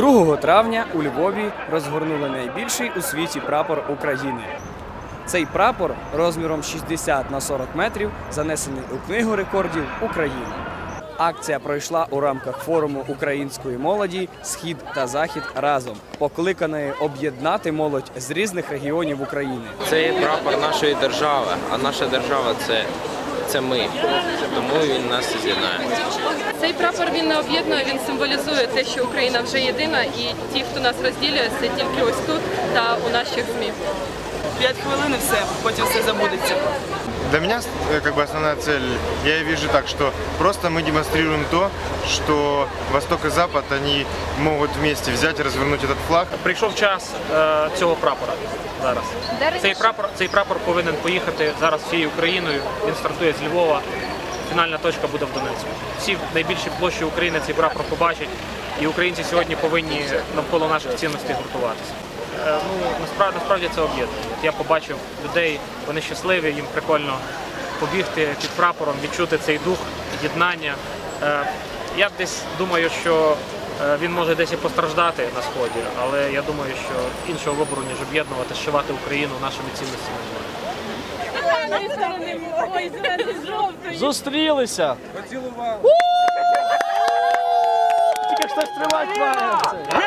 2 травня у Львові розгорнули найбільший у світі прапор України. Цей прапор розміром 60 на 40 метрів занесений у книгу рекордів України. Акція пройшла у рамках форуму української молоді Схід та Захід разом, покликаної об'єднати молодь з різних регіонів України. Це прапор нашої держави, а наша держава це, це ми. Тому він нас і з'єднає. Цей прапор він не об'єднує, він символізує те, що Україна вже єдина, і ті, хто нас розділює, це тільки ось тут та у наших ЗМІ. П'ять хвилин і все, потім все забудеться. Для меня э, как бы основная цель, я ее вижу так, что просто мы демонстрируем то, что Восток и Запад, они могут вместе взять и развернуть этот флаг. Прийшов час е, цього прапора зараз. Цей прапор, цей прапор повинен поїхати зараз всією Україною. Він стартує Львова. Фінальна точка буде в Донецьку. Всі найбільші площі України цей прапор побачать, і українці сьогодні повинні навколо наших цінностей гуртуватися. Е, Ну насправді насправді це об'єднує. Я побачив людей, вони щасливі, їм прикольно побігти під прапором, відчути цей дух єднання. Е, Я десь думаю, що е, він може десь і постраждати на сході, але я думаю, що іншого вибору, ніж об'єднувати, зшивати Україну нашими цінностями. немає. Зустрілися! Поцілував. Тільки ж так тривати. Єдина!